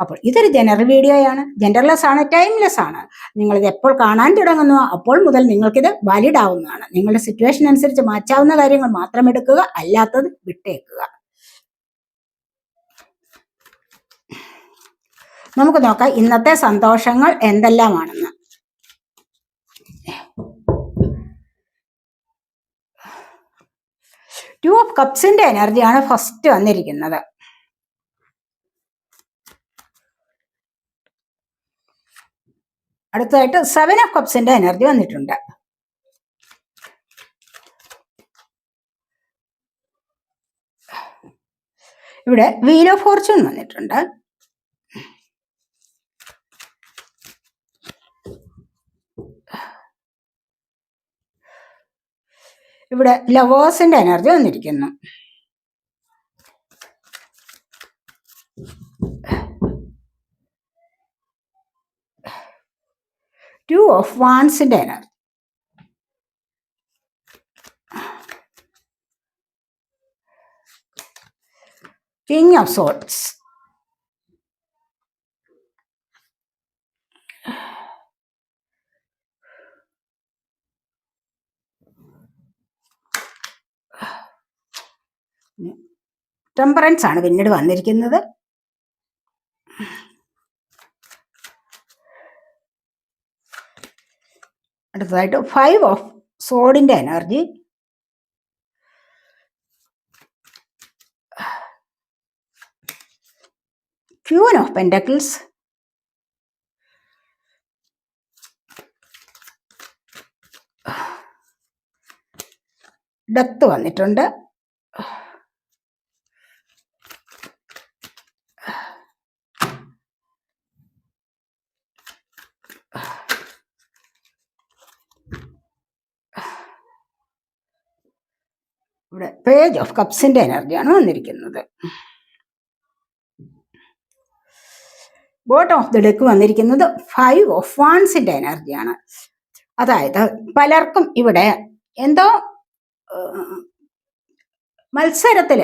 അപ്പോൾ ഇതൊരു ജനറൽ വീഡിയോയാണ് ജെൻഡർലെസ് ആണ് ടൈംലെസ് ആണ്. നിങ്ങളിത് എപ്പോൾ കാണാൻ തുടങ്ങുന്നു അപ്പോൾ മുതൽ നിങ്ങൾക്കിത് വാലിഡ് ആവുന്നതാണ്. നിങ്ങളുടെ സിറ്റുവേഷൻ അനുസരിച്ച് മാറ്റാവുന്ന കാര്യങ്ങൾ മാത്രം എടുക്കുക അല്ലാത്തത് വിട്ടേക്കുക. നമുക്ക് നോക്കാം ഇന്നത്തെ സന്തോഷങ്ങൾ എന്തെല്ലാമാണെന്ന്. ടു ഓഫ് കപ്സിന്റെ എനർജിയാണ് ഫസ്റ്റ് വന്നിരിക്കുന്നത്. അടുത്തതായിട്ട് സെവൻ ഓഫ് കപ്സിന്റെ എനർജി വന്നിട്ടുണ്ട്. ഇവിടെ വീൽ ഓഫ് ഫോർച്യൂൺ വന്നിട്ടുണ്ട്. ഇവിടെ ലവേഴ്സിന്റെ എനർജി വന്നിരിക്കുന്നു. Two of വാൻസിന്റെ energy king of swords temperance ആണ് പിന്നീട് വന്നിരിക്കുന്നത്. അടുത്തതായിട്ട് five of സോഡിന്റെ energy queen of pentacles death വന്നിട്ടുണ്ട്. ഇവിടെ പേജ് ഓഫ് കപ്സിന്റെ എനർജിയാണ് വന്നിരിക്കുന്നത്. ബോട്ട് ഓഫ് ദി ഡെക്ക് വന്നിരിക്കുന്നത് ഫൈവ് ഓഫ് വാൺസിന്റെ എനർജിയാണ് അതായത് പലർക്കും ഇവിടെ എന്തോ മത്സരത്തിൽ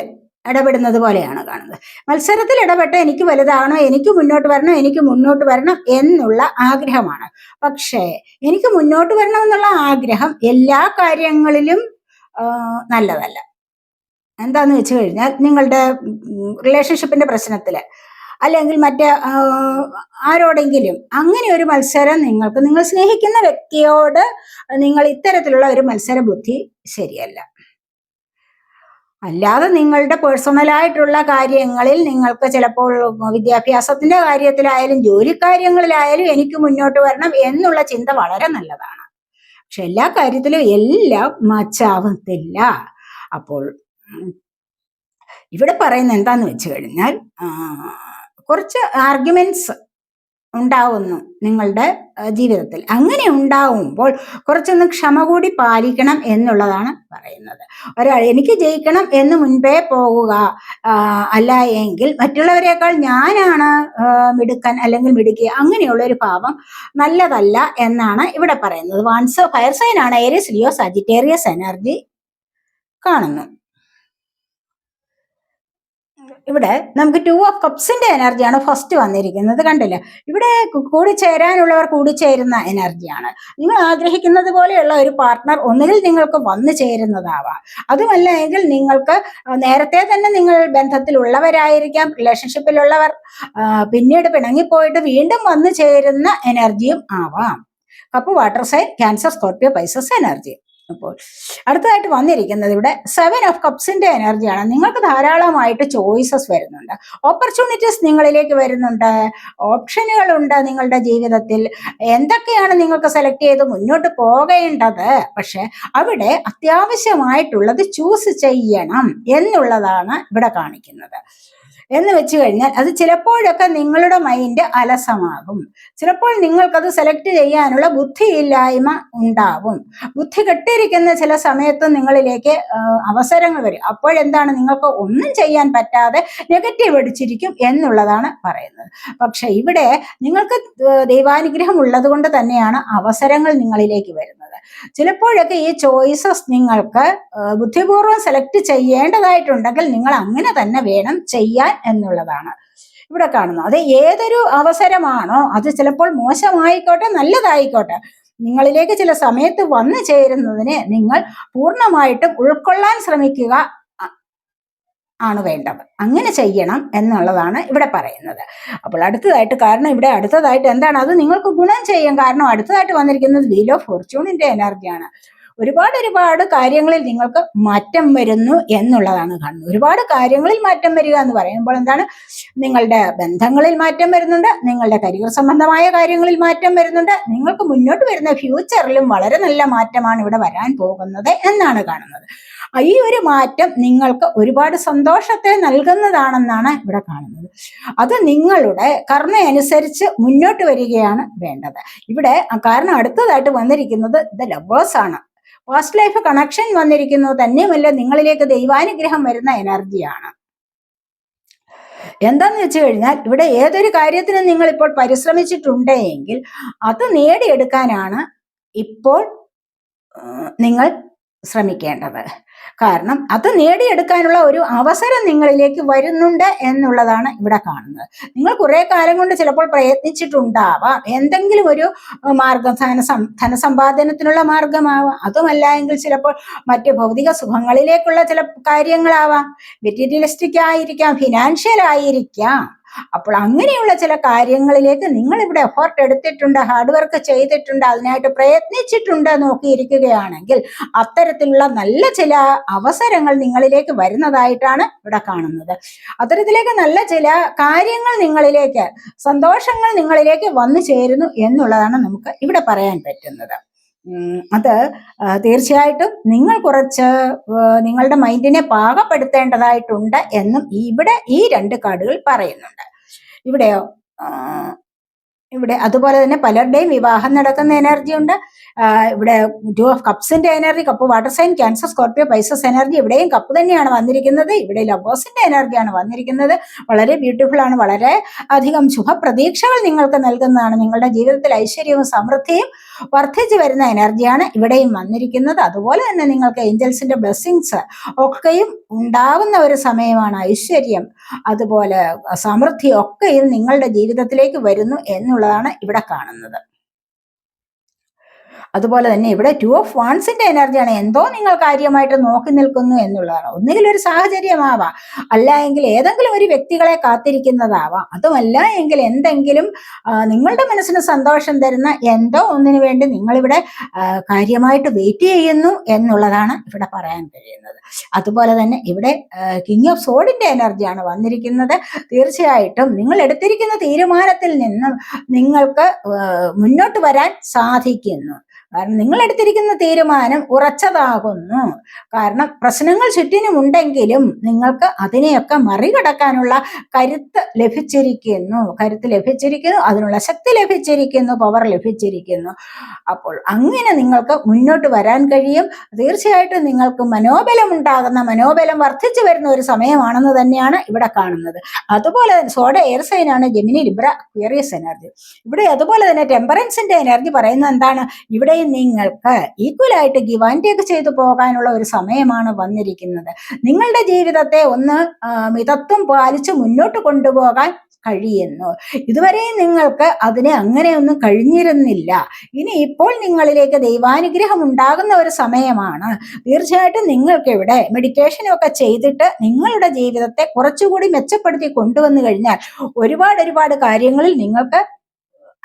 ഇടപെടുന്നത് പോലെയാണ് കാണുന്നത്. മത്സരത്തിൽ ഇടപെട്ട് എനിക്ക് വലുതാകണം എനിക്ക് മുന്നോട്ട് വരണം എനിക്ക് മുന്നോട്ട് വരണം എന്നുള്ള ആഗ്രഹമാണ്. പക്ഷേ എനിക്ക് മുന്നോട്ട് വരണം എന്നുള്ള ആഗ്രഹം എല്ലാ കാര്യങ്ങളിലും നല്ലതല്ല. എന്താന്ന് വെച്ച് കഴിഞ്ഞാൽ നിങ്ങളുടെ റിലേഷൻഷിപ്പിന്റെ പ്രശ്നത്തിൽ അല്ലെങ്കിൽ മറ്റേ ആരോടെങ്കിലും അങ്ങനെ ഒരു മത്സരം നിങ്ങൾക്ക് നിങ്ങൾ സ്നേഹിക്കുന്ന വ്യക്തിയോട് നിങ്ങൾ ഇത്തരത്തിലുള്ള ഒരു മത്സര ബുദ്ധി ശരിയല്ല. അല്ലാതെ നിങ്ങളുടെ പേഴ്സണലായിട്ടുള്ള കാര്യങ്ങളിൽ നിങ്ങൾക്ക് ചിലപ്പോൾ വിദ്യാഭ്യാസത്തിന്റെ കാര്യത്തിലായാലും ജോലി കാര്യങ്ങളിലായാലും എനിക്ക് മുന്നോട്ട് വരണം എന്നുള്ള ചിന്ത വളരെ നല്ലതാണ്. പക്ഷെ എല്ലാ കാര്യത്തിലും എല്ലാം മച്ചാവത്തില്ല. അപ്പോൾ ഇവിടെ പറയുന്ന എന്താന്ന് വെച്ച് കഴിഞ്ഞാൽ കുറച്ച് ആർഗ്യുമെന്റ്സ് ഉണ്ടാവുന്നു നിങ്ങളുടെ ജീവിതത്തിൽ. അങ്ങനെ ഉണ്ടാവുമ്പോൾ കുറച്ചൊന്ന് ക്ഷമ കൂടി പാലിക്കണം എന്നുള്ളതാണ് പറയുന്നത്. ഒരാൾ എനിക്ക് ജയിക്കണം എന്ന് മുൻപേ പോകുക അല്ല എങ്കിൽ മറ്റുള്ളവരെക്കാൾ ഞാനാണ് മിടുക്കൻ അല്ലെങ്കിൽ മിടുക്കി അങ്ങനെയുള്ള ഒരു ഭാവം നല്ലതല്ല എന്നാണ് ഇവിടെ പറയുന്നത്. വൺസ് ഫയർ സൈൻ ആണ് ഏരിയസ് ലിയോ സജിറ്റേറിയസ് എനർജി കാണുന്നു. ഇവിടെ നമുക്ക് ടു ഓഫ് കപ്സിന്റെ എനർജിയാണ് ഫസ്റ്റ് വന്നിരിക്കുന്നത് കണ്ടില്ല? ഇവിടെ കൂടിച്ചേരാനുള്ളവർ കൂടിച്ചേരുന്ന എനർജിയാണ് നിങ്ങൾ ആഗ്രഹിക്കുന്നത് പോലെയുള്ള ഒരു പാർട്ട്ണർ ഒന്നുകിൽ നിങ്ങൾക്ക് വന്നു ചേരുന്നതാവാം. അതുമല്ല എങ്കിൽ നിങ്ങൾക്ക് നേരത്തെ തന്നെ നിങ്ങൾ ബന്ധത്തിലുള്ളവരായിരിക്കാം റിലേഷൻഷിപ്പിലുള്ളവർ പിന്നീട് പിണങ്ങിപ്പോയിട്ട് വീണ്ടും വന്നു ചേരുന്ന എനർജിയും ആവാം. Cup water sign Cancer Scorpio Pisces energy അപ്പോൾ അടുത്തതായിട്ട് വന്നിരിക്കുന്നത് ഇവിടെ സെവൻ ഓഫ് കപ്സിന്റെ എനർജിയാണ് നിങ്ങൾക്ക് ധാരാളമായിട്ട് ചോയ്സസ് വരുന്നുണ്ട്. ഓപ്പർച്യൂണിറ്റീസ് നിങ്ങളിലേക്ക് വരുന്നുണ്ട്. ഓപ്ഷനുകൾ ഉണ്ട് നിങ്ങളുടെ ജീവിതത്തിൽ. എന്തൊക്കെയാണ് നിങ്ങൾക്ക് സെലക്ട് ചെയ്ത് മുന്നോട്ട് പോകേണ്ടത്? പക്ഷെ അവിടെ അത്യാവശ്യമായിട്ടുള്ളത് ചൂസ് ചെയ്യണം എന്നുള്ളതാണ് ഇവിടെ കാണിക്കുന്നത്. എന്ന് വെച്ച് കഴിഞ്ഞാൽ അത് ചിലപ്പോഴൊക്കെ നിങ്ങളുടെ മൈൻഡ് അലസമാകും. ചിലപ്പോൾ നിങ്ങൾക്കത് സെലക്ട് ചെയ്യാനുള്ള ബുദ്ധിയില്ലായ്മ ഉണ്ടാവും. ബുദ്ധി കെട്ടിരിക്കുന്ന ചില സമയത്ത് നിങ്ങളിലേക്ക് അവസരങ്ങൾ വരും. അപ്പോഴെന്താണ് നിങ്ങൾക്ക് ഒന്നും ചെയ്യാൻ പറ്റാതെ നെഗറ്റീവ് അടിച്ചിരിക്കും എന്നുള്ളതാണ് പറയുന്നത്. പക്ഷെ ഇവിടെ നിങ്ങൾക്ക് ദൈവാനുഗ്രഹം ഉള്ളത് കൊണ്ട് തന്നെയാണ് അവസരങ്ങൾ നിങ്ങളിലേക്ക് വരുന്നത്. ചിലപ്പോഴൊക്കെ ഈ ചോയ്സസ് നിങ്ങൾക്ക് ബുദ്ധിപൂർവം സെലക്ട് ചെയ്യേണ്ടതായിട്ടുണ്ടെങ്കിൽ നിങ്ങൾ അങ്ങനെ തന്നെ വേണം ചെയ്യാൻ എന്നുള്ളതാണ്. ഇവിടെ കാണുന്നു. അത് ഏതൊരു അവസരമാണോ അത് ചിലപ്പോൾ മോശമായിക്കോട്ടെ നല്ലതായിക്കോട്ടെ നിങ്ങളിലേക്ക് ചില സമയത്ത് വന്നു ചേരുന്നതിന് നിങ്ങൾ പൂർണമായിട്ടും ഉൾക്കൊള്ളാൻ ശ്രമിക്കുക ആണ് വേണ്ടത്. അങ്ങനെ ചെയ്യണം എന്നുള്ളതാണ് ഇവിടെ പറയുന്നത്. അപ്പോൾ അടുത്തതായിട്ട് കാരണം ഇവിടെ അടുത്തതായിട്ട് എന്താണ്? അത് നിങ്ങൾക്ക് ഗുണം ചെയ്യും. കാരണം അടുത്തതായിട്ട് വന്നിരിക്കുന്നത് വീൽ ഓഫ് ഫോർച്യൂണിന്റെ എനർജിയാണ് ഒരുപാട് ഒരുപാട് കാര്യങ്ങളിൽ നിങ്ങൾക്ക് മാറ്റം വരുന്നു എന്നുള്ളതാണ് കാണുന്നത്. ഒരുപാട് കാര്യങ്ങളിൽ മാറ്റം വരിക എന്ന് പറയുമ്പോൾ എന്താണ്? നിങ്ങളുടെ ബന്ധങ്ങളിൽ മാറ്റം വരുന്നുണ്ട് നിങ്ങളുടെ കരിയർ സംബന്ധമായ കാര്യങ്ങളിൽ മാറ്റം വരുന്നുണ്ട് നിങ്ങൾക്ക് മുന്നോട്ട് വരുന്ന ഫ്യൂച്ചറിലും വളരെ നല്ല മാറ്റമാണ് ഇവിടെ വരാൻ പോകുന്നത് എന്നാണ് കാണുന്നത്. ഈ ഒരു മാറ്റം നിങ്ങൾക്ക് ഒരുപാട് സന്തോഷത്തെ നൽകുന്നതാണെന്നാണ് ഇവിടെ കാണുന്നത്. അത് നിങ്ങളുടെ കർമ്മ അനുസരിച്ച് മുന്നോട്ട് വരികയാണ് വേണ്ടത്. ഇവിടെ കാരണം അടുത്തതായിട്ട് വന്നിരിക്കുന്നത് ദ ലവേഴ്സ് ആണ്. പാസ്റ്റ് ലൈഫ് കണക്ഷൻ വന്നിരിക്കുന്നത് തന്നെയുമല്ല നിങ്ങളിലേക്ക് ദൈവാനുഗ്രഹം വരുന്ന എനർജിയാണ് എന്താന്ന് വെച്ച് കഴിഞ്ഞാൽ ഇവിടെ ഏതൊരു കാര്യത്തിനും നിങ്ങൾ ഇപ്പോൾ പരിശ്രമിച്ചിട്ടുണ്ടെങ്കിൽ അത് നേടിയെടുക്കാനാണ് ഇപ്പോൾ നിങ്ങൾ ശ്രമിക്കേണ്ടത്. കാരണം അത് നേടിയെടുക്കാനുള്ള ഒരു അവസരം നിങ്ങളിലേക്ക് വരുന്നുണ്ട് എന്നുള്ളതാണ് ഇവിടെ കാണുന്നത്. നിങ്ങൾ കുറെ കാലം കൊണ്ട് ചിലപ്പോൾ പ്രയത്നിച്ചിട്ടുണ്ടാവാം. എന്തെങ്കിലും ഒരു മാർഗം ധന ധനസമ്പാദനത്തിനുള്ള മാർഗമാവാം. അതുമല്ല എങ്കിൽ ചിലപ്പോൾ മറ്റ് ഭൗതിക സുഖങ്ങളിലേക്കുള്ള ചില കാര്യങ്ങളാവാം. മെറ്റീരിയലിസ്റ്റിക് ആയിരിക്കാം ഫിനാൻഷ്യൽ ആയിരിക്കാം. അപ്പോൾ അങ്ങനെയുള്ള ചില കാര്യങ്ങളിലേക്ക് നിങ്ങൾ ഇവിടെ എഫേർട്ട് എടുത്തിട്ടുണ്ട് ഹാർഡ് വർക്ക് ചെയ്തിട്ടുണ്ട് അതിനായിട്ട് പ്രയത്നിച്ചിട്ടുണ്ട് നോക്കിയിരിക്കുകയാണെങ്കിൽ അത്തരത്തിലുള്ള നല്ല ചില അവസരങ്ങൾ നിങ്ങളിലേക്ക് വരുന്നതായിട്ടാണ് ഇവിടെ കാണുന്നത്. അത്തരത്തിലേക്ക് നല്ല ചില കാര്യങ്ങൾ നിങ്ങളിലേക്ക് സന്തോഷങ്ങൾ നിങ്ങളിലേക്ക് വന്നു ചേരുന്നു എന്നുള്ളതാണ് നമുക്ക് ഇവിടെ പറയാൻ പറ്റുന്നത്. അത് തീർച്ചയായിട്ടും നിങ്ങൾ കുറച്ച് നിങ്ങളുടെ മൈൻഡിനെ പാകപ്പെടുത്തേണ്ടതായിട്ടുണ്ട് എന്നും ഇവിടെ ഈ രണ്ട് കാർഡുകൾ പറയുന്നുണ്ട്. ഇവിടെയോ? ഇവിടെ അതുപോലെ തന്നെ പലരുടെയും വിവാഹം നടക്കുന്ന എനർജി ഉണ്ട്. ഇവിടെ two of കപ്സിന്റെ energy cup water sign Cancer Scorpio Pisces energy ഇവിടെയും കപ്പ് തന്നെയാണ് വന്നിരിക്കുന്നത്. ഇവിടെ ലവേഴ്സിന്റെ എനർജിയാണ് വന്നിരിക്കുന്നത്. വളരെ ബ്യൂട്ടിഫുൾ ആണ്. വളരെ അധികം ശുഭപ്രതീക്ഷകൾ നിങ്ങൾക്ക് നൽകുന്നതാണ്. നിങ്ങളുടെ ജീവിതത്തിൽ ഐശ്വര്യവും സമൃദ്ധിയും വർദ്ധിച്ചു വരുന്ന എനർജിയാണ് ഇവിടെയും വന്നിരിക്കുന്നത്. അതുപോലെ തന്നെ നിങ്ങൾക്ക് ഏഞ്ചൽസിന്റെ ബ്ലെസ്സിങ്സ് ഒക്കെയും ഉണ്ടാവുന്ന ഒരു സമയമാണ് ഐശ്വര്യം. അതുപോലെ സമൃദ്ധി ഒക്കെയും നിങ്ങളുടെ ജീവിതത്തിലേക്ക് വരുന്നു എന്നുള്ളതാണ് ഇവിടെ കാണുന്നത്. അതുപോലെ തന്നെ ഇവിടെ ടു ഓഫ് വാൺസിന്റെ എനർജിയാണ് എന്തോ നിങ്ങൾ കാര്യമായിട്ട് നോക്കി നിൽക്കുന്നു എന്നുള്ളതാണ്. ഒന്നുകിൽ ഒരു സാഹചര്യമാവാം. അല്ല എങ്കിൽ ഏതെങ്കിലും ഒരു വ്യക്തികളെ കാത്തിരിക്കുന്നതാവാം. അതുമല്ല എങ്കിൽ എന്തെങ്കിലും നിങ്ങളുടെ മനസ്സിന് സന്തോഷം തരുന്ന എന്തോ ഒന്നിനു വേണ്ടി നിങ്ങളിവിടെ കാര്യമായിട്ട് വെയിറ്റ് ചെയ്യുന്നു എന്നുള്ളതാണ് ഇവിടെ പറയാൻ കഴിയുന്നത്. അതുപോലെ തന്നെ ഇവിടെ കിങ് ഓഫ് സോഡിന്റെ എനർജിയാണ് വന്നിരിക്കുന്നത്. തീർച്ചയായിട്ടും നിങ്ങൾ എടുത്തിരിക്കുന്ന തീരുമാനത്തിൽ നിന്നും നിങ്ങൾക്ക് മുന്നോട്ട് വരാൻ സാധിക്കുന്നു. കാരണം നിങ്ങൾ എടുത്തിരിക്കുന്ന തീരുമാനം ഉറച്ചതാകുന്നു. കാരണം പ്രശ്നങ്ങൾ ചുറ്റിനുമുണ്ടെങ്കിലും നിങ്ങൾക്ക് അതിനെയൊക്കെ മറികടക്കാനുള്ള കരുത്ത് ലഭിച്ചിരിക്കുന്നു. കരുത്ത് ലഭിച്ചിരിക്കുന്നു അതിനുള്ള ശക്തി ലഭിച്ചിരിക്കുന്നു പവർ ലഭിച്ചിരിക്കുന്നു. അപ്പോൾ അങ്ങനെ നിങ്ങൾക്ക് മുന്നോട്ട് വരാൻ കഴിയും. തീർച്ചയായിട്ടും നിങ്ങൾക്ക് മനോബലം ഉണ്ടാകുന്ന മനോബലം വർദ്ധിച്ചു വരുന്ന ഒരു സമയമാണെന്ന് തന്നെയാണ് ഇവിടെ കാണുന്നത്. അതുപോലെ സോഡ എയർ സൈനാണ് ജെമിനി ലിബ്ര ക്വേറിയസ് എനർജി ഇവിടെ അതുപോലെ തന്നെ ടെമ്പറൻസിന്റെ എനർജി പറയുന്നത് എന്താണ്? ഇവിടെ നിങ്ങൾക്ക് ഈക്വലായിട്ട് ഗിവ് ആൻഡ് ടേക്ക് ചെയ്തു പോകാനുള്ള ഒരു സമയമാണ് വന്നിരിക്കുന്നത്. നിങ്ങളുടെ ജീവിതത്തെ ഒന്ന് മിതത്വം പാലിച്ച് മുന്നോട്ട് കൊണ്ടുപോകാൻ കഴിയുന്നു. ഇതുവരെ നിങ്ങൾക്ക് അതിനെ അങ്ങനെയൊന്നും കഴിഞ്ഞിരുന്നില്ല. ഇനി ഇപ്പോൾ നിങ്ങളിലേക്ക് ദൈവാനുഗ്രഹം ഉണ്ടാകുന്ന ഒരു സമയമാണ്. തീർച്ചയായിട്ടും നിങ്ങൾക്ക് ഇവിടെ മെഡിറ്റേഷനൊക്കെ ചെയ്തിട്ട് നിങ്ങളുടെ ജീവിതത്തെ കുറച്ചുകൂടി മെച്ചപ്പെടുത്തി കൊണ്ടുവന്നു കഴിഞ്ഞാൽ ഒരുപാട് ഒരുപാട് കാര്യങ്ങളിൽ നിങ്ങൾക്ക്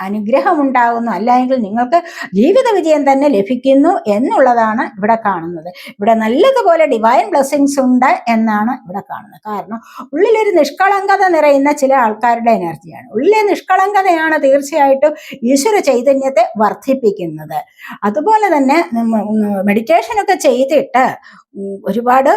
അനുഗ്രഹം ഉണ്ടാകുന്നു അല്ലെങ്കിൽ നിങ്ങൾക്ക് ജീവിത വിജയം തന്നെ ലഭിക്കുന്നു എന്നുള്ളതാണ് ഇവിടെ കാണുന്നത്. ഇവിടെ നല്ലതുപോലെ ഡിവൈൻ ബ്ലെസ്സിങ്സ് ഉണ്ട് എന്നാണ് ഇവിടെ കാണുന്നത്. കാരണം ഉള്ളിലൊരു നിഷ്കളങ്കത നിറയുന്ന ചില ആൾക്കാരുടെ എനർജിയാണ്. ഉള്ളിലെ നിഷ്കളങ്കതയാണ് തീർച്ചയായിട്ടും ഈശ്വര ചൈതന്യത്തെ വർദ്ധിപ്പിക്കുന്നത്. അതുപോലെ തന്നെ മെഡിറ്റേഷനൊക്കെ ചെയ്തിട്ട് ഒരുപാട്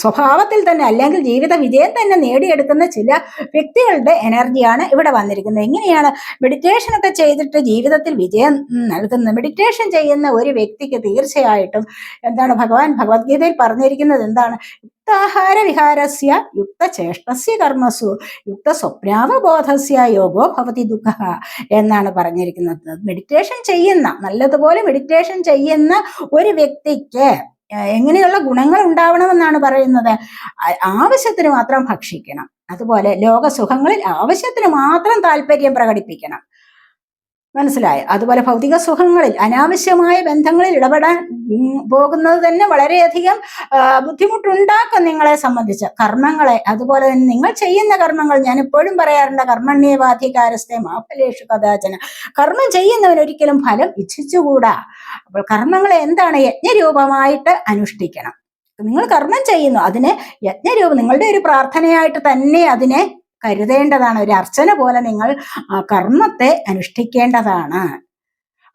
സ്വഭാവത്തിൽ തന്നെ അല്ലെങ്കിൽ ജീവിത വിജയം തന്നെ നേടിയെടുക്കുന്ന ചില വ്യക്തികളുടെ എനർജിയാണ് ഇവിടെ വന്നിരിക്കുന്നത്. എങ്ങനെയാണ് മെഡിറ്റേഷനൊക്കെ ചെയ്തിട്ട് ജീവിതത്തിൽ വിജയം നൽകുന്നത്? മെഡിറ്റേഷൻ ചെയ്യുന്ന ഒരു വ്യക്തിക്ക് തീർച്ചയായിട്ടും എന്താണ് ഭഗവാൻ ഭഗവത്ഗീതയിൽ പറഞ്ഞിരിക്കുന്നത് എന്താണ്? യുക്താഹാര വിഹാരസ്യ യുക്ത ചേഷ്ടസ്യ കർമ്മസു യുക്ത സ്വപ്നാവബോധസ്യ യോഗോ ഭവതി ദുഃഖ എന്നാണ് പറഞ്ഞിരിക്കുന്നത്. മെഡിറ്റേഷൻ ചെയ്യുന്ന നല്ലതുപോലെ മെഡിറ്റേഷൻ ചെയ്യുന്ന ഒരു വ്യക്തിക്ക് എങ്ങനെയുള്ള ഗുണങ്ങൾ ഉണ്ടാവണമെന്നാണ് പറയുന്നത്. ആവശ്യത്തിന് മാത്രം ഭക്ഷിക്കണം. അതുപോലെ ലോകസുഖങ്ങളിൽ ആവശ്യത്തിന് മാത്രം താല്പര്യം പ്രകടിപ്പിക്കണം. മനസ്സിലായോ. അതുപോലെ ഭൗതിക സുഖങ്ങളിൽ അനാവശ്യമായ ബന്ധങ്ങളിൽ ഇടപെടാൻ പോകുന്നത് തന്നെ വളരെയധികം ബുദ്ധിമുട്ടുണ്ടാക്കും നിങ്ങളെ സംബന്ധിച്ച്. കർമ്മങ്ങളെ അതുപോലെ തന്നെ നിങ്ങൾ ചെയ്യുന്ന കർമ്മങ്ങൾ ഞാൻ എപ്പോഴും പറയാറുണ്ട് കർമ്മണ്യേവാധികാരസ്ഥെ മാഫലേഷു കഥാചന. കർമ്മം ചെയ്യുന്നവൻ ഒരിക്കലും ഫലം ഇച്ഛിച്ചുകൂടാ. അപ്പോൾ കർമ്മങ്ങളെ എന്താണ് യജ്ഞരൂപമായിട്ട് അനുഷ്ഠിക്കണം. നിങ്ങൾ കർമ്മം ചെയ്യുന്നു അതിനെ യജ്ഞരൂപം നിങ്ങളുടെ ഒരു പ്രാർത്ഥനയായിട്ട് തന്നെ അതിനെ കരുതേണ്ടതാണ്. ഒരു അർച്ചന പോലെ നിങ്ങൾ കർമ്മത്തെ അനുഷ്ഠിക്കേണ്ടതാണ്.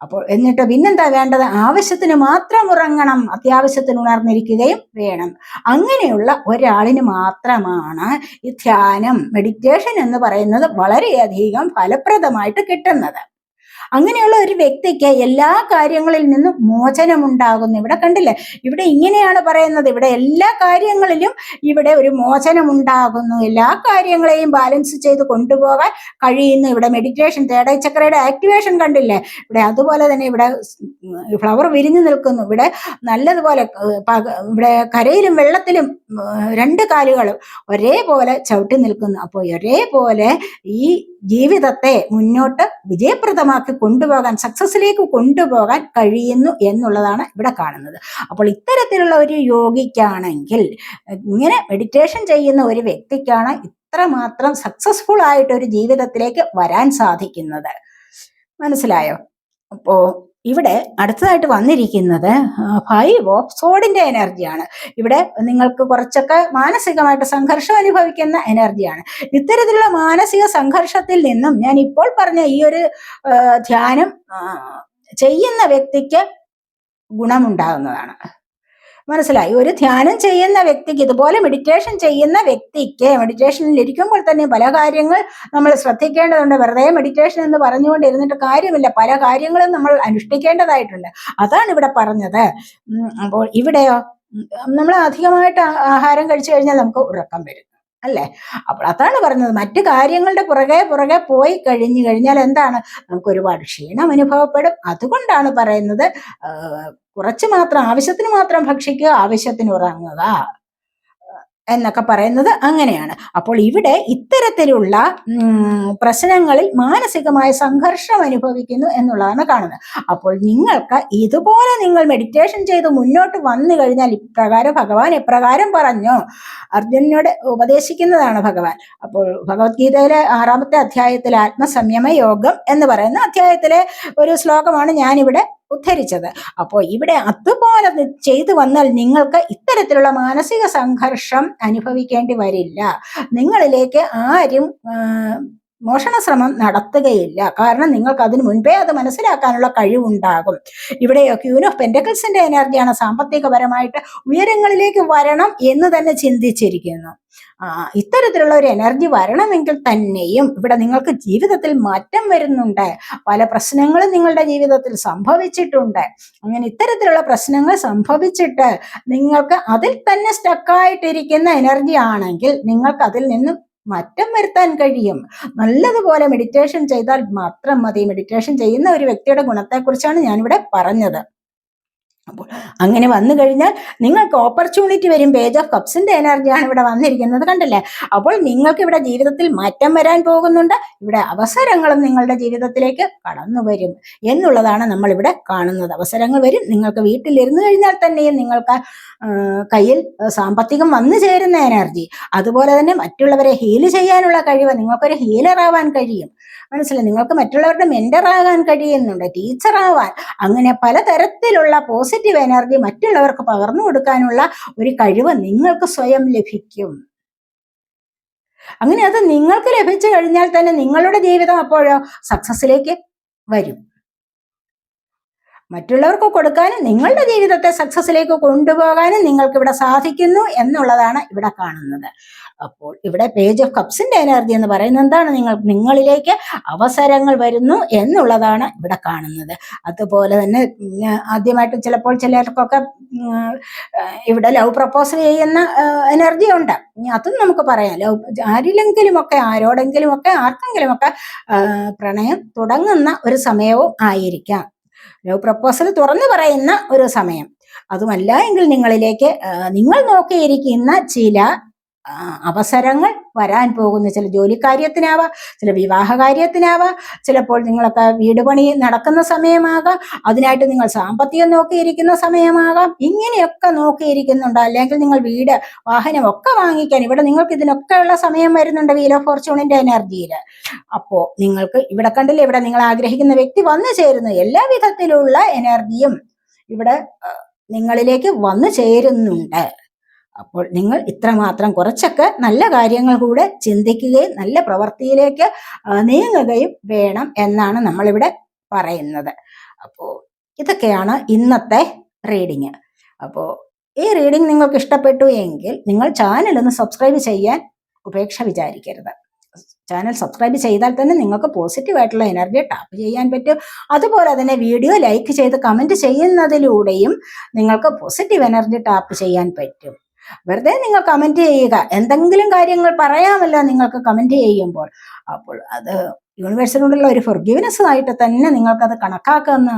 അപ്പോൾ എന്നിട്ട് പിന്നെന്താ വേണ്ടത്? ആവശ്യത്തിന് മാത്രം ഉറങ്ങണം. അത്യാവശ്യത്തിന് ഉണർന്നിരിക്കുകയും വേണം. അങ്ങനെയുള്ള ഒരാളിന് മാത്രമാണ് ഈ ധ്യാനം മെഡിറ്റേഷൻ എന്ന് പറയുന്നത് വളരെയധികം ഫലപ്രദമായിട്ട് കിട്ടുന്നത്. അങ്ങനെയുള്ള ഒരു വ്യക്തിക്ക് എല്ലാ കാര്യങ്ങളിൽ നിന്നും മോചനമുണ്ടാകുന്നു. ഇവിടെ കണ്ടില്ലേ? ഇവിടെ ഇങ്ങനെയാണ് പറയുന്നത്. ഇവിടെ എല്ലാ കാര്യങ്ങളിലും ഇവിടെ ഒരു മോചനമുണ്ടാകുന്നു. എല്ലാ കാര്യങ്ങളെയും ബാലൻസ് ചെയ്ത് കൊണ്ടുപോകാൻ കഴിയുന്നു. ഇവിടെ മെഡിറ്റേഷൻ തേടൈ ചക്രയുടെ ആക്ടിവേഷൻ കണ്ടില്ലേ? ഇവിടെ അതുപോലെ തന്നെ ഇവിടെ ഫ്ലവർ വിരിഞ്ഞു നിൽക്കുന്നു. ഇവിടെ നല്ലതുപോലെ ഇവിടെ കരയിലും വെള്ളത്തിലും രണ്ട് കാലുകളും ഒരേപോലെ ചവിട്ടി നിൽക്കുന്നു. അപ്പോൾ ഒരേപോലെ ഈ ജീവിതത്തെ മുന്നോട്ട് വിജയപ്രദമാക്കി കൊണ്ടുപോകാൻ സക്സസിലേക്ക് കൊണ്ടുപോകാൻ കഴിയുന്നു എന്നുള്ളതാണ് ഇവിടെ കാണുന്നത്. അപ്പോൾ ഇത്തരത്തിലുള്ള ഒരു യോഗിക്കാണെങ്കിൽ ഇങ്ങനെ മെഡിറ്റേഷൻ ചെയ്യുന്ന ഒരു വ്യക്തിക്കാണ് ഇത്രമാത്രം സക്സസ്ഫുൾ ആയിട്ട് ഒരു ജീവിതത്തിലേക്ക് വരാൻ സാധിക്കുന്നത്. മനസ്സിലായോ? അപ്പോ ഇവിടെ അടുത്തതായിട്ട് വന്നിരിക്കുന്നത് ഫൈവ് ഓഫ് സോഡിന്റെ എനർജിയാണ് ഇവിടെ നിങ്ങൾക്ക് കുറച്ചൊക്കെ മാനസികമായിട്ട് സംഘർഷം അനുഭവിക്കുന്ന എനർജിയാണ് ഇത്തരത്തിലുള്ള മാനസിക സംഘർഷത്തിൽ നിന്നും ഞാൻ ഇപ്പോൾ പറഞ്ഞ ഈ ഒരു ധ്യാനം ചെയ്യുന്ന വ്യക്തിക്ക് ഗുണമുണ്ടാകുന്നതാണ്. മനസ്സിലായി. ഒരു ധ്യാനം ചെയ്യുന്ന വ്യക്തിക്ക് ഇതുപോലെ മെഡിറ്റേഷൻ ചെയ്യുന്ന വ്യക്തിക്ക് മെഡിറ്റേഷനിൽ ഇരിക്കുമ്പോൾ തന്നെ പല കാര്യങ്ങൾ നമ്മൾ ശ്രദ്ധിക്കേണ്ടതുണ്ട്. വെറുതെ മെഡിറ്റേഷൻ എന്ന് പറഞ്ഞുകൊണ്ട് ഇരുന്നിട്ട് കാര്യമില്ല. പല കാര്യങ്ങളും നമ്മൾ അനുഷ്ഠിക്കേണ്ടതായിട്ടുണ്ട്. അതാണ് ഇവിടെ പറഞ്ഞത്. അപ്പോൾ ഇവിടെയോ? നമ്മൾ അധികമായിട്ട് ആഹാരം കഴിച്ചു കഴിഞ്ഞാൽ നമുക്ക് ഉറക്കം വരും. അല്ലേ? അപ്പോൾ അതാണ് പറഞ്ഞത്. മറ്റു കാര്യങ്ങളുടെ പുറകെ പുറകെ പോയി കഴിഞ്ഞു കഴിഞ്ഞാൽ എന്താണ്? നമുക്ക് ഒരുപാട് ക്ഷീണം അനുഭവപ്പെടും. അതുകൊണ്ടാണ് പറയുന്നത് കുറച്ച് മാത്രം ആവശ്യത്തിന് മാത്രം ഭക്ഷിക്കുക ആവശ്യത്തിന് ഉറങ്ങുക. എന്നൊക്കെ പറയുന്നത് അങ്ങനെയാണ്. അപ്പോൾ ഇവിടെ ഇത്തരത്തിലുള്ള പ്രശ്നങ്ങളിൽ മാനസികമായ സംഘർഷം അനുഭവിക്കുന്നു എന്നുള്ളതാണ് കാണുന്നത്. അപ്പോൾ നിങ്ങൾക്ക് ഇതുപോലെ നിങ്ങൾ മെഡിറ്റേഷൻ ചെയ്ത് മുന്നോട്ട് വന്നു കഴിഞ്ഞാൽ ഇപ്രകാരം ഭഗവാൻ എപ്രകാരം പറഞ്ഞു? അർജുനനോട് ഉപദേശിക്കുന്നതാണ് ഭഗവാൻ. അപ്പോൾ ഭഗവത്ഗീതയിലെ ആറാമത്തെ അധ്യായത്തിലെ ആത്മസംയമ യോഗം എന്ന് പറയുന്ന അധ്യായത്തിലെ ഒരു ശ്ലോകമാണ് ഞാനിവിടെ ഉദ്ധരിച്ചത്. അപ്പോൾ ഇവിടെ അതുപോലെ ചെയ്തു വന്നാൽ നിങ്ങൾക്ക് ഇത്തരത്തിലുള്ള മാനസിക സംഘർഷം അനുഭവിക്കേണ്ടി വരില്ല. നിങ്ങളിലേക്ക് ആരും മോഷണ ശ്രമം നടത്തുകയില്ല. കാരണം നിങ്ങൾക്ക് അതിന് മുൻപേ അത് മനസ്സിലാക്കാനുള്ള കഴിവുണ്ടാകും. ഇവിടെ ക്യൂൻ ഓഫ് പെൻഡക്കിൾസിന്റെ എനർജിയാണ് സാമ്പത്തികപരമായിട്ട് ഉയരങ്ങളിലേക്ക് വരണം എന്ന് തന്നെ ചിന്തിച്ചിരിക്കുന്നു. ഇത്തരത്തിലുള്ള ഒരു എനർജി വരണമെങ്കിൽ തന്നെയും ഇവിടെ നിങ്ങൾക്ക് ജീവിതത്തിൽ മാറ്റം വരുന്നുണ്ട്. പല പ്രശ്നങ്ങളും നിങ്ങളുടെ ജീവിതത്തിൽ സംഭവിച്ചിട്ടുണ്ട്. അങ്ങനെ ഇത്തരത്തിലുള്ള പ്രശ്നങ്ങൾ സംഭവിച്ചിട്ട് നിങ്ങൾക്ക് അതിൽ തന്നെ സ്റ്റക്കായിട്ടിരിക്കുന്ന എനർജി ആണെങ്കിൽ നിങ്ങൾക്ക് അതിൽ നിന്നും മാറ്റം വരുത്താൻ കഴിയും. നല്ലതുപോലെ മെഡിറ്റേഷൻ ചെയ്താൽ മാത്രം മതി. മെഡിറ്റേഷൻ ചെയ്യുന്ന ഒരു വ്യക്തിയുടെ ഗുണത്തെക്കുറിച്ചാണ് ഞാനിവിടെ പറഞ്ഞത്. അപ്പോൾ അങ്ങനെ വന്നു കഴിഞ്ഞാൽ നിങ്ങൾക്ക് ഓപ്പർച്യൂണിറ്റി വരും. പേജ് ഓഫ് കപ്സിന്റെ എനർജിയാണ് ഇവിടെ വന്നിരിക്കുന്നത് കണ്ടല്ലേ? അപ്പോൾ നിങ്ങൾക്ക് ഇവിടെ ജീവിതത്തിൽ മാറ്റം വരാൻ പോകുന്നുണ്ട്. ഇവിടെ അവസരങ്ങളും നിങ്ങളുടെ ജീവിതത്തിലേക്ക് കടന്നു വരും എന്നുള്ളതാണ് നമ്മൾ ഇവിടെ കാണുന്നത്. അവസരങ്ങൾ വരും. നിങ്ങൾക്ക് വീട്ടിലിരുന്ന് കഴിഞ്ഞാൽ തന്നെയും നിങ്ങൾക്ക് കയ്യിൽ സാമ്പത്തികം വന്നു ചേരുന്ന എനർജി അതുപോലെ തന്നെ മറ്റുള്ളവരെ ഹീൽ ചെയ്യാനുള്ള കഴിവ്. നിങ്ങൾക്കൊരു ഹീലർ ആവാൻ കഴിയും. മനസ്സിലായി? നിങ്ങൾക്ക് മറ്റുള്ളവരുടെ മെന്റർ ആകാൻ കഴിയുന്നുണ്ട്. ടീച്ചർ ആവാൻ. അങ്ങനെ പലതരത്തിലുള്ള പോസിറ്റീവ് എനർജി മറ്റുള്ളവർക്ക് പകർന്നു കൊടുക്കാനുള്ള ഒരു കഴിവ് നിങ്ങൾക്ക് സ്വയം ലഭിക്കും. അങ്ങനെ അത് നിങ്ങൾക്ക് ലഭിച്ചു കഴിഞ്ഞാൽ തന്നെ നിങ്ങളുടെ ജീവിതം അപ്പോഴോ സക്സസിലേക്ക് വരും. മറ്റുള്ളവർക്ക് കൊടുക്കാനും നിങ്ങളുടെ ജീവിതത്തെ സക്സസിലേക്ക് കൊണ്ടുപോകാനും നിങ്ങൾക്ക് ഇവിടെ സാധിക്കുന്നു എന്നുള്ളതാണ് ഇവിടെ കാണുന്നത്. അപ്പോൾ ഇവിടെ പേജ് ഓഫ് കപ്സിന്റെ എനർജി എന്ന് പറയുന്നത് എന്താണ്? നിങ്ങൾ നിങ്ങളിലേക്ക് അവസരങ്ങൾ വരുന്നു എന്നുള്ളതാണ് ഇവിടെ കാണുന്നത്. അതുപോലെ തന്നെ ആദ്യമായിട്ട് ചിലപ്പോൾ ചിലർക്കൊക്കെ ഇവിടെ ലവ് പ്രപ്പോസൽ ചെയ്യുന്ന എനർജി ഉണ്ട്. അതും നമുക്ക് പറയാം. ലവ് ആരിലെങ്കിലുമൊക്കെ ആരോടെങ്കിലുമൊക്കെ ആർക്കെങ്കിലുമൊക്കെ പ്രണയം തുടങ്ങുന്ന ഒരു സമയവും ആയിരിക്കാം. ലവ് പ്രപ്പോസൽ തുറന്നു പറയുന്ന ഒരു സമയം. അതുമല്ല എങ്കിൽ നിങ്ങളിലേക്ക് നിങ്ങൾ നോക്കിയിരിക്കുന്ന ചില അവസരങ്ങൾ വരാൻ പോകുന്ന ചില ജോലി കാര്യത്തിനാവാം ചില വിവാഹ കാര്യത്തിനാവാം ചിലപ്പോൾ നിങ്ങളൊക്കെ വീട് പണി നടക്കുന്ന സമയമാകാം അതിനായിട്ട് നിങ്ങൾ സാമ്പത്തികം നോക്കിയിരിക്കുന്ന സമയമാകാം ഇങ്ങനെയൊക്കെ നോക്കിയിരിക്കുന്നുണ്ട്. അല്ലെങ്കിൽ നിങ്ങൾ വീട് വാഹനം ഒക്കെ വാങ്ങിക്കാൻ ഇവിടെ നിങ്ങൾക്ക് ഇതിനൊക്കെയുള്ള സമയം വരുന്നുണ്ട് വീൽ ഓഫ് ഫോർച്യൂണിന്റെ എനർജിയിൽ അപ്പോ നിങ്ങൾക്ക് ഇവിടെ കണ്ടില്ലേ ഇവിടെ നിങ്ങൾ ആഗ്രഹിക്കുന്ന വ്യക്തി വന്നു ചേരുന്നു. എല്ലാ വിധത്തിലുള്ള എനർജിയും ഇവിടെ നിങ്ങളിലേക്ക് വന്നു ചേരുന്നുണ്ട്. അപ്പോൾ നിങ്ങൾ ഇത്രമാത്രം കുറച്ചൊക്കെ നല്ല കാര്യങ്ങൾ കൂടെ ചിന്തിക്കുകയും നല്ല പ്രവൃത്തിയിലേക്ക് നീങ്ങുകയും വേണം എന്നാണ് നമ്മളിവിടെ പറയുന്നത്. അപ്പോൾ ഇതൊക്കെയാണ് ഇന്നത്തെ റീഡിങ്. അപ്പോൾ ഈ റീഡിംഗ് നിങ്ങൾക്ക് ഇഷ്ടപ്പെട്ടു എങ്കിൽ നിങ്ങൾ ചാനൽ ഒന്ന് സബ്സ്ക്രൈബ് ചെയ്യാൻ ഉപേക്ഷ വിചാരിക്കരുത്. ചാനൽ സബ്സ്ക്രൈബ് ചെയ്താൽ തന്നെ നിങ്ങൾക്ക് പോസിറ്റീവ് ആയിട്ടുള്ള എനർജി ടാപ്പ് ചെയ്യാൻ പറ്റും. അതുപോലെ തന്നെ വീഡിയോ ലൈക്ക് ചെയ്ത് കമന്റ് ചെയ്യുന്നതിലൂടെയും നിങ്ങൾക്ക് പോസിറ്റീവ് എനർജി ടാപ്പ് ചെയ്യാൻ പറ്റും. വെറുതെ നിങ്ങൾ കമന്റ് ചെയ്യുക. എന്തെങ്കിലും കാര്യങ്ങൾ പറയാമല്ല നിങ്ങൾക്ക് കമന്റ് ചെയ്യുമ്പോൾ. അപ്പോൾ അത് യൂണിവേഴ്സിനോടുള്ള ഒരു ഫൊർഗീവ്നെസ് ആയിട്ട് തന്നെ നിങ്ങൾക്കത് കണക്കാക്കുന്ന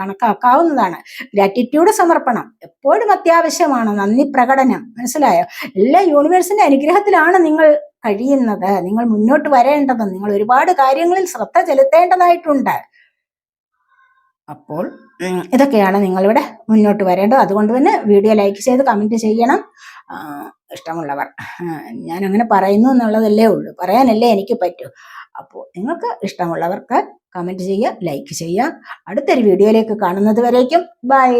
കണക്കാക്കാവുന്നതാണ്. ഗ്രാറ്റിറ്റ്യൂഡ് സമർപ്പണം എപ്പോഴും അത്യാവശ്യമാണ്. നന്ദി പ്രകടനം. മനസ്സിലായോ? എല്ലാ യൂണിവേഴ്സിന്റെ അനുഗ്രഹത്തിലാണ് നിങ്ങൾ കഴിയുന്നത്. നിങ്ങൾ മുന്നോട്ട് വരേണ്ടത് നിങ്ങൾ ഒരുപാട് കാര്യങ്ങളിൽ ശ്രദ്ധ ചെലുത്തേണ്ടതായിട്ടുണ്ട്. അപ്പോൾ ഇതൊക്കെയാണ് നിങ്ങളിവിടെ മുന്നോട്ട് വരേണ്ടത്. അതുകൊണ്ട് തന്നെ വീഡിയോ ലൈക്ക് ചെയ്ത് കമന്റ് ചെയ്യണം. ഇഷ്ടമുള്ളവർ. ഞാൻ അങ്ങനെ പറയുന്നു എന്നുള്ളതല്ലേ ഉള്ളൂ. പറയാനല്ലേ എനിക്ക് പറ്റൂ. അപ്പോൾ നിങ്ങൾക്ക് ഇഷ്ടമുള്ളവർക്ക് കമന്റ് ചെയ്യുക ലൈക്ക് ചെയ്യുക. അടുത്തൊരു വീഡിയോയിലേക്ക് കാണുന്നത് വരേക്കും. ബൈ